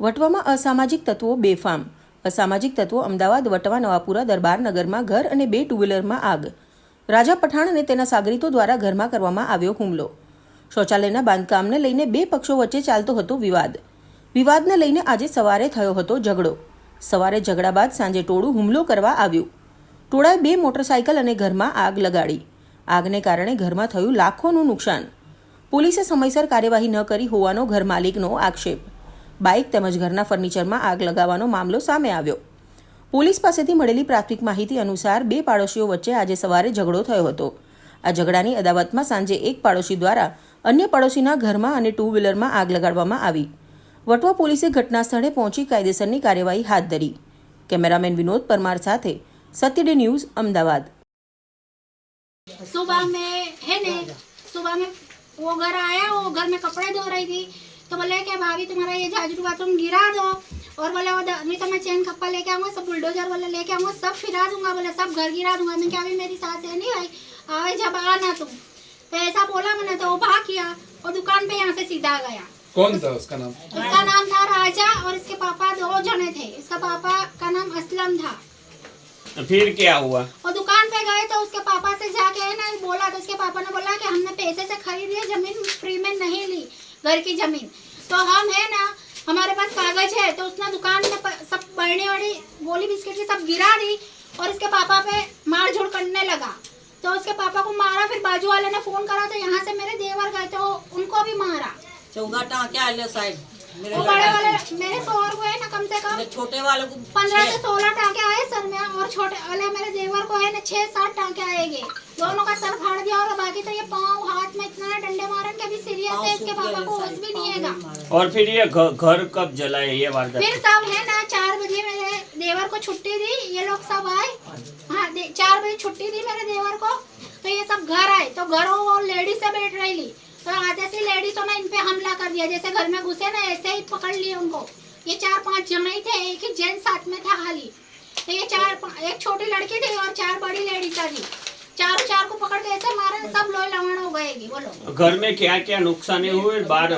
વટવામાં અસામાજિક તત્વો બેફામ. અસામાજિક તત્વો અમદાવાદ, વટવા, નવાપુરા દરબારનગરમાં ઘર અને બે ટુ વ્હીલરમાં આગ. રાજા પઠાણ અને તેના સાગરીતો દ્વારા ઘરમાં કરવામાં આવ્યો હુમલો. શૌચાલયના બાંધકામને લઈને બે પક્ષો વચ્ચે ચાલતો હતો વિવાદ. વિવાદને લઈને આજે સવારે થયો હતો ઝઘડો. સવારે ઝઘડા બાદ સાંજે ટોળું હુમલો કરવા આવ્યું. ટોળાએ બે મોટરસાયકલ અને ઘરમાં આગ લગાડી. આગને કારણે ઘરમાં થયું લાખોનું નુકસાન. પોલીસે સમયસર કાર્યવાહી ન કરી હોવાનો ઘર માલિકનો આક્ષેપ. બાઇક તેમજ ઘરના ફર્નિચરમાં આગ લગાવવાનો મામલો સામે આવ્યો પોલીસ પાસેથી મળેલી પ્રાથમિક માહિતી અનુસાર બે પાડોશીઓ વચ્ચે આજે સવારે ઝઘડો થયો હતો આ ઝઘડાની અદાવતમાં સાંજે એક પાડોશી દ્વારા અન્ય પાડોશીના ઘરમાં અને ટુ વ્હીલરમાં આગ લગાડવામાં આવી વટવા પોલીસે ઘટના સ્થળે પહોંચી કાયદેસરની કાર્યવાહી હાથ ધરી કેમેરામેન વિનોદ પરમાર સાથે સત્યડે ન્યૂઝ અમદાવાદ सुबह में है ने सुबह में वो घर आया वो घर में कपड़े धो रही थी तो बोले कि भाभी तुम्हारा ये झाजरू बाथरूम गिरा दो। और बोले वो नहीं तो मैं चैन खप्पा लेके आऊँगा सब बुलडोजर वाले लेके आऊँगा सब फिरा दूँगा बोले सब घर गिरा दूँगा। मैं क्या अभी मेरी सास है नहीं भाई आवे जब आना तुम तो ऐसा बोला मैंने तो वो भाग किया और दुकान पे यहाँ से सीधा गया। कौन था उसका नाम? उसका नाम था राजा और इसके पापा दो जने थे। इसका पापा का नाम असलम था। तो फिर क्या हुआ? और दुकान पे गए तो उसके पापा से जाके है ना बोला तो उसके पापा ने बोला कि हमने पैसे से खरीदी है ज़मीन फ्री में नहीं ली घर की ज़मीन। तो हम है ना हमारे पास कागज़ है तो उसने दुकान में सब बरनी वड़ी गोली बिस्किट की सब गिरा दी और उसके पापा पे मार झोड़ करने लगा। तो उसके पापा को मारा फिर बाजू वाले ने फ़ोन करा तो यहाँ से मेरे देवर गए तो उनको भी मारा। टाँके आए साइड? वो बड़े वाले मेरे शोहर को है ना कम से कम। छोटे वाले को पंद्रह से सोलह टांके आए सर में और छोटे वाले मेरे देवर को है ना छह सात टांके आएँगे दोनों का सर फाड़ दिया और बाकी तो ये के अभी इसके पापा को होश भी नहीं है और फिर ये घर कब जलाए ये वारदात फिर सब है ना चार बजे मेरे देवर को छुट्टी दी ये लोग सब आए। हाँ चार बजे छुट्टी दी मेरे देवर को तो ये सब घर आए। तो घर वो लेडीज़ से बैठ रही ली तो आते से लेडीजों ने इन पे हमला कर दिया जैसे घर में घुसे ना ऐसे ही पकड़ लिए उनको। ये चार पाँच जने ही थे एक ही जेंट्स साथ में था खाली। तो ये चार एक छोटी लड़की थी और चार बड़ी लेडीज़ थी चारों चार को पकड़ सब लोहे लवण हो गएगी बोलो घर में क्या क्या नुकसान हुए बाहर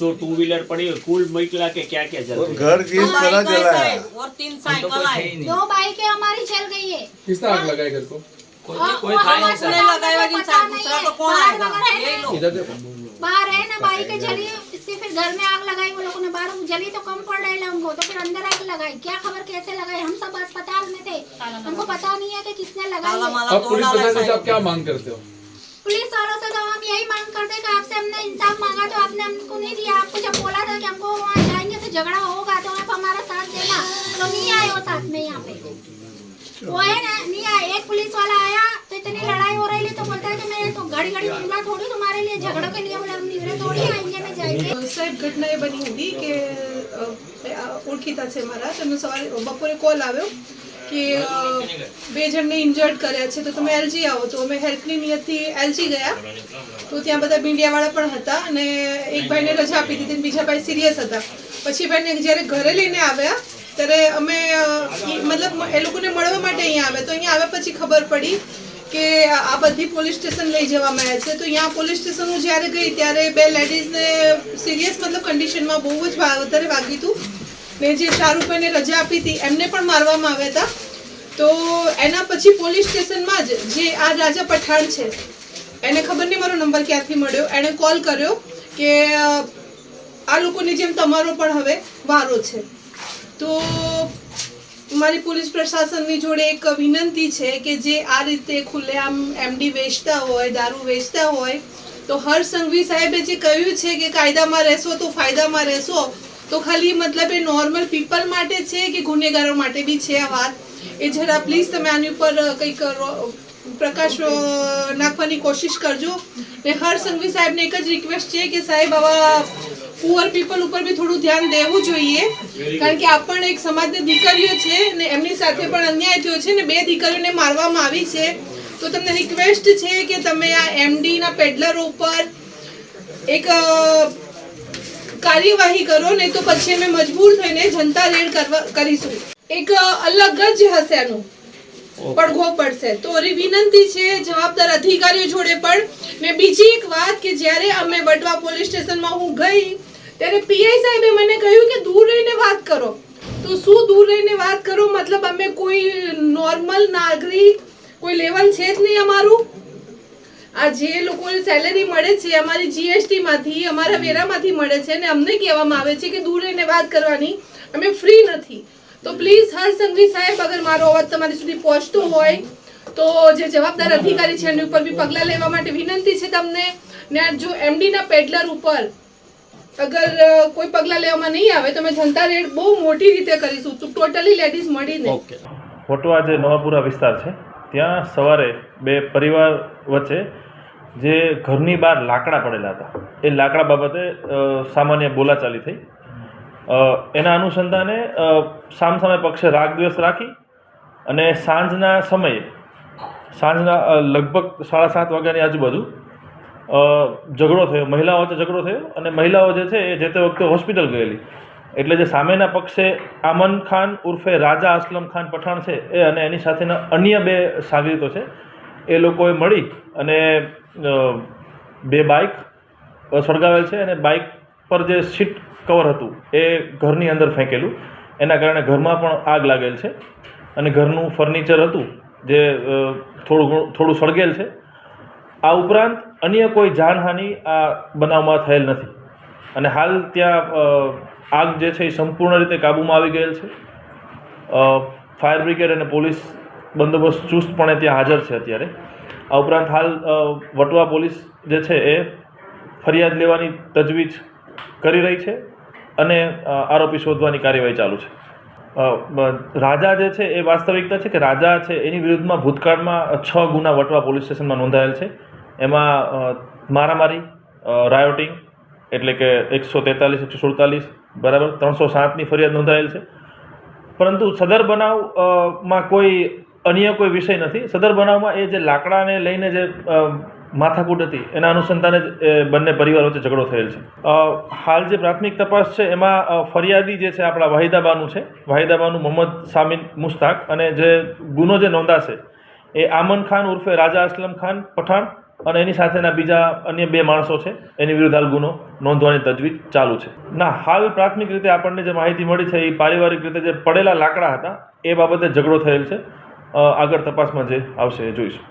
जो टू व्हीलर पड़ी कुल मिला के क्या क्या जल घर किस तरह जला है और तीन साइकिल दो बाइकें हमारी चल गई है किसने आग लगाई घर को कौन बाहर है ना, लोग इधर देखो बाहर है ना बाइक जली इससे फिर घर में आग लगाई वो लोगों ने बाहर जली तो कम पड़ रही उनको तो फिर अंदर आग लगाई क्या खबर कैसे लगाई हम सब अस्पताल में थे हमको पता नहीं है कि किसने लगाई अब पुलिस प्रशासन से आप क्या मांग करते हो पुलिस वालों से तो हम यही मांग करते हैं कि आपसे हमने इंसाफ मांगा तो आपने हमको नहीं दिया आपको जब बोला था कि हमको वहाँ जाएंगे तो झगड़ा होगा तो आप हमारा साथ देना तो नहीं आए वो साथ में यहाँ पे वो है ना नहीं आए एक पुलिस वाला आया तो इतनी लड़ाई हो रही थी तो बोलता है कि मैं तो घड़ी घड़ी बोला थोड़ी तुम्हारे लिए झगड़ों के लिए बोला हम निवरे थोड़ी आएंगे मैं जाएंगे સાહેબ ઘટના એ બની હતી કે અ, આ ઓળખીતા છે મારા તેમનો સવારે બપોરે કોલ આવ્યો કે બે જણને ઇન્જર્ડ કર્યા છે, તો તમે એલજી આવો. તો અમે હેલ્પની નિયતથી એલજી ગયા. તો ત્યાં બધા મીડિયાવાળા પણ હતા અને એક ભાઈને રજા આપી દીધી બીજા ભાઈ સિરિયસ હતા. પછી ભાઈને જ્યારે ઘરે લઈને આવ્યા, ત્યારે અમે મતલબ એ લોકોને મળવા માટે અહીંયા આવ્યા. તો અહીંયા આવ્યા પછી ખબર પડી કે આ બધી પોલીસ સ્ટેશન લઈ જવામાં આવ્યા છે. તો અહીંયા પોલીસ સ્ટેશન હું જ્યારે ગઈ, ત્યારે બે લેડીઝને સિરિયસ મતલબ કન્ડિશનમાં બહુ જ વધારે વાગ્યું હતું. ને જે શાહરૂખભાઈને રજા આપી હતી, એમને પણ મારવામાં આવ્યા હતા. તો એના પછી પોલીસ સ્ટેશનમાં જ જે આ રાજા પઠાણ છે, એને ખબર નહીં મારો નંબર ક્યાંથી મળ્યો, એણે કોલ કર્યો કે આ લોકોની જેમ તમારો પણ હવે વારો છે. તો મારી પોલીસ પ્રશાસનની જોડે એક વિનંતી છે કે જે આ રીતે ખુલ્લેઆમ એમડી વેચતા હોય, દારૂ વેચતા હોય, તો હર સંઘવી સાહેબે જે કહ્યું છે કે કાયદામાં રહેશો તો ફાયદામાં રહેશો તો ખાલી મતલબ એ નોર્મલ પીપલ માટે છે કે ગુનેગારો માટે બી છે આ વાત? એ જરા પ્લીઝ તમે આની ઉપર કંઈક પ્રકાશ નાખવાની કોશિશ કરજો. ને હર સંઘવી સાહેબને એક જ રિક્વેસ્ટ છે કે સાહેબ, આવા પુઅર પીપલ ઉપર બી થોડું ધ્યાન દેવું જોઈએ. કારણ કે આ પણ એક સમાજની દીકરીઓ છે ને એમની સાથે પણ અન્યાય થયો છે ને બે દીકરીઓને મારવામાં આવી છે. તો તમને રિક્વેસ્ટ છે કે તમે આ એમડીના પેડલરો ઉપર એક કાર્યવાહી કરો નહીં તો પછી અમે મજબૂર થઈને જનતા રેડ કરવા કરીશું. એક અલગ જ હશે એનું પડઘો પડશે. તો મારી વિનંતી છે જવાબદાર અધિકારીઓ જોડે પણ ને બીજી એક વાત કે જ્યારે અમે વડવા પોલીસ સ્ટેશનમાં હું ગઈ ત્યારે પીઆઈ સાહેબે મને કહ્યું કે દૂર રહીને વાત કરો. તો શું દૂર રહીને વાત કરો? મતલબ અમે કોઈ નોર્મલ નાગરિક કોઈ લેવલ છે જ નહીં અમારું? આ જે લોકો સેલેરી મળે છે અમારી જીએસટી માંથી અમારા વેરામાંથી મળે છે અને અમને કહેવામાં આવે છે કે દૂર રહીને વાત કરવાની અમે ફ્રી નથી. તો પ્લીઝ હર સંઘવી સાહેબ અગર મારો અવાજ તમારી સુધી પહોંચતો હોય તો જે જવાબદાર અધિકારી છે એની ઉપર બી પગલાં લેવા માટે વિનંતી છે તમને. ને જો એમડીના પેડલર ઉપર અગર કોઈ પગલાં લેવામાં નહીં આવે તો અમે જનતા રેડ બહુ મોટી રીતે કરીશું. ટોટલી લેડીઝ મળીને. ઓકે. ફોટો આજે નવાપુરા વિસ્તાર છે. ત્યાં સવારે બે પરિવાર વચ્ચે જે ઘરની બહાર લાકડા પડેલા હતા. એ લાકડા બાબતે સામાન્ય બોલાચાલી થઈ. એના અનુસંધાને સામસામે પક્ષે રાગદ્વેષ રાખી અને સાંજના સમયે, સાંજના લગભગ સાડા સાત વાગ્યાની આજુબાજુ ઝઘડો થયો. મહિલાઓ વચ્ચે ઝઘડો થયો અને મહિલાઓ જે છે એ જે તે વખતે હોસ્પિટલ ગયેલી. એટલે જે સામેના પક્ષે આમન ખાન ઉર્ફે રાજા અસલમ ખાન પઠાણ છે, એ અને એની સાથેના અન્ય બે સાગરીતો છે, એ લોકોએ મળી અને બે બાઇક સળગાવેલ છે અને બાઇક પર જે સીટ કવર હતું, એ ઘરની અંદર ફેંકેલું. એના કારણે ઘરમાં પણ આગ લાગેલ છે અને ઘરનું ફર્નિચર હતું, જે થોડું થોડું સળગેલ છે. આ ઉપરાંત અન્ય કોઈ જાનહાનિ આ બનાવમાં થયેલ નથી. અને હાલ ત્યાં આગ જે છે એ સંપૂર્ણ રીતે કાબૂમાં આવી ગયેલ છે. ફાયર બ્રિગેડ અને પોલીસ બંદોબસ્ત ચુસ્તપણે ત્યાં હાજર છે અત્યારે. આ ઉપરાંત હાલ વટવા પોલીસ જે છે એ ફરિયાદ લેવાની તજવીજ કરી રહી છે અને આરોપી શોધવાની કાર્યવાહી ચાલુ છે. રાજા જે છે એ વાસ્તવિકતા છે કે રાજા છે એની વિરુદ્ધમાં ભૂતકાળમાં છ ગુના વટવા પોલીસ સ્ટેશનમાં નોંધાયેલ છે. એમાં મારામારી રાયોટિંગ એટલે કે એકસો તેતાલીસ, એકસો સુડતાલીસ બરાબર? ત્રણસો સાતની ફરિયાદ નોંધાયેલ છે. પરંતુ સદર બનાવમાં કોઈ અન્ય કોઈ વિષય નથી. સદર બનાવમાં એ જે લાકડાને લઈને જે માથાકૂટ હતી, એના અનુસંધાને જ, એ, બંને પરિવાર વચ્ચે ઝઘડો થયેલ છે. હાલ જે પ્રાથમિક તપાસ છે, એમાં ફરિયાદી જે છે, આપણા વાહિદાબાનું છે. વાહિદાબાનું મોહમ્મદ સામિન મુસ્તાક અને જે ગુનો જે નોંધાશે, એ આમન ખાન ઉર્ફે રાજા અસલમ ખાન પઠાણ અને એની સાથેના બીજા અન્ય બે માણસો છે, એની વિરુદ્ધ હાલ ગુનો નોંધવાની તજવીજ ચાલુ છે. ના, હાલ પ્રાથમિક રીતે આપણને જે માહિતી મળી છે, એ પારિવારિક રીતે જે પડેલા લાકડા હતા, એ બાબતે ઝઘડો થયેલ છે. આગળ તપાસમાં જે આવશે એ જોઈશું.